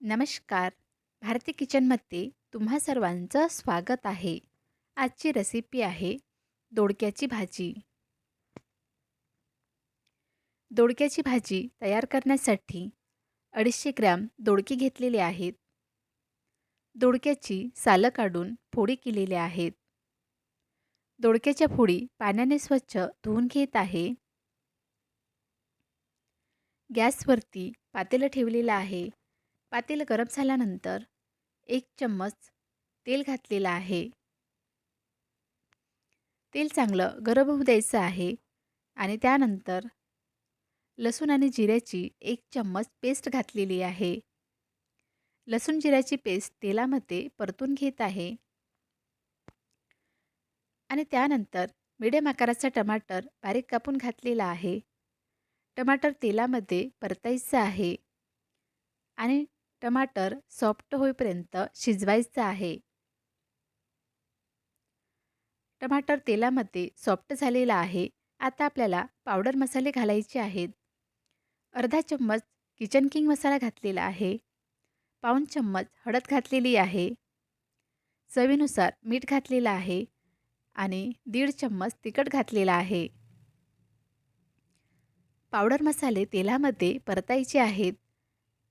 नमस्कार. भारती किचनमध्ये तुम्हा सर्वांचं स्वागत आहे. आजची रेसिपी आहे दोडक्याची भाजी. दोडक्याची भाजी तयार करण्यासाठी अडीचशे ग्रॅम दोडके घेतलेले आहेत. दोडक्याची सालं काढून फोडी केलेल्या आहेत. दोडक्याच्या फोडी पाण्याने स्वच्छ धुवून घेत आहे. गॅसवरती पातेलं ठेवलेलं आहे. पातेलं गरम झाल्यानंतर एक चम्मच तेल घातलेलं आहे. तेल चांगलं गरम होऊ द्यायचं आहे आणि त्यानंतर लसूण आणि जिऱ्याची एक चम्मच पेस्ट घातलेली आहे. लसूण जिऱ्याची पेस्ट तेलामध्ये परतून घेत आहे. आणि त्यानंतर मिडियम आकाराचा टमाटर बारीक कापून घातलेला आहे. टमाटर तेलामध्ये परतायचं आहे. आणि टमाटर सॉफ्ट होईपर्यंत शिजवायचं आहे. टमाटर तेलामध्ये सॉफ्ट झालेला आहे. आता आपल्याला पावडर मसाले घालायचे आहेत. अर्धा चम्मच किचन किंग मसाला घातलेला आहे. पाऊन चम्मच हळद घातलेली आहे. चवीनुसार मीठ घातलेलं आहे आणि दीड चम्मच तिखट घातलेला आहे. पावडर मसाले तेलामध्ये परतायचे आहेत.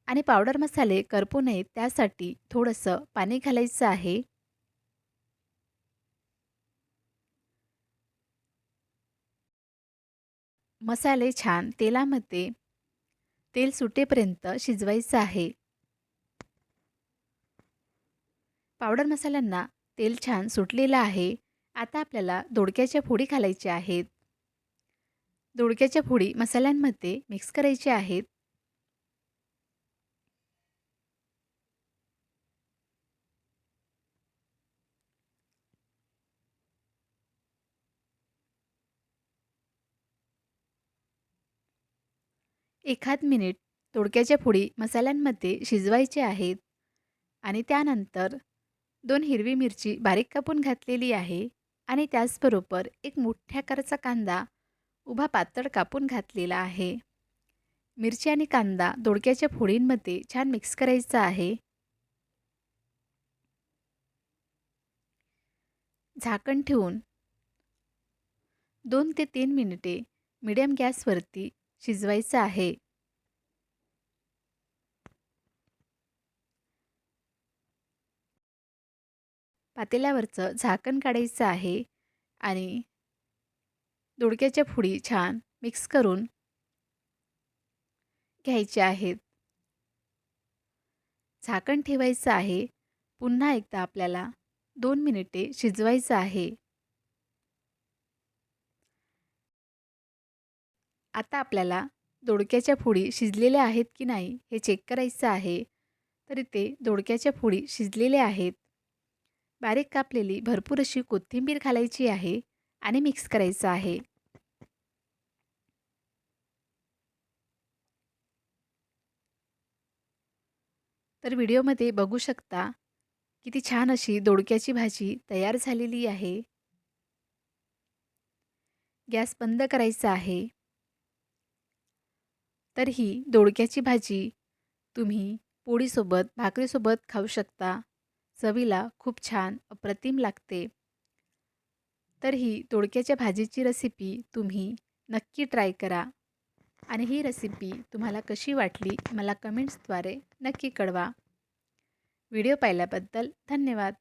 आणि पावडर मसाले करपू नये त्यासाठी थोडंसं पाणी घालायचं आहे. मसाले छान तेलामध्ये तेल सुटेपर्यंत शिजवायचं आहे. पावडर मसाल्यांना तेल छान सुटलेलं आहे. आता आपल्याला दोडक्याच्या फोडी घालायच्या आहेत. दोडक्याच्या फोडी मसाल्यांमध्ये मिक्स करायच्या आहेत. एखाद मिनिट तोडक्याच्या फोडी मसाल्यांमध्ये शिजवायचे आहेत आणि त्यानंतर दोन हिरवी मिरची बारीक कापून घातलेली आहे आणि त्याचबरोबर एक मोठ्या आकाराचा कांदा उभा पातळ कापून घातलेला आहे. मिरची आणि कांदा दोडक्याच्या फोडींमध्ये छान मिक्स करायचा आहे. झाकण ठेवून दोन ते तीन मिनिटे मिडियम गॅसवरती शिजवायचं आहे. पातेल्यावरचं झाकण काढायचं आहे आणि दोडक्याच्या फुडी छान मिक्स करून घ्यायच्या आहेत. झाकण ठेवायचं आहे. पुन्हा एकदा आपल्याला दोन मिनिटे शिजवायचं आहे. आता आपल्याला दोडक्याच्या फोडी शिजलेल्या आहेत की नाही हे चेक करायचं आहे. तर इथे दोडक्याच्या फोडी शिजलेल्या आहेत. बारीक कापलेली भरपूर अशी कोथिंबीर घालायची आहे आणि मिक्स करायचं आहे. तर व्हिडिओमध्ये बघू शकता किती छान अशी दोडक्याची भाजी तयार झालेली आहे. गॅस बंद करायचा आहे. तर ही दोडक्याची भाजी तुम्ही पोळीसोबत भाकरीसोबत खाऊ शकता. चवीला खूप छान अप्रतिम लागते. तर ही दोडक्याच्या भाजीची रेसिपी तुम्ही नक्की ट्राय करा. आणि ही रेसिपी तुम्हाला कशी वाटली मला कमेंट्सद्वारे नक्की कळवा. व्हिडिओ पाहिल्याबद्दल धन्यवाद.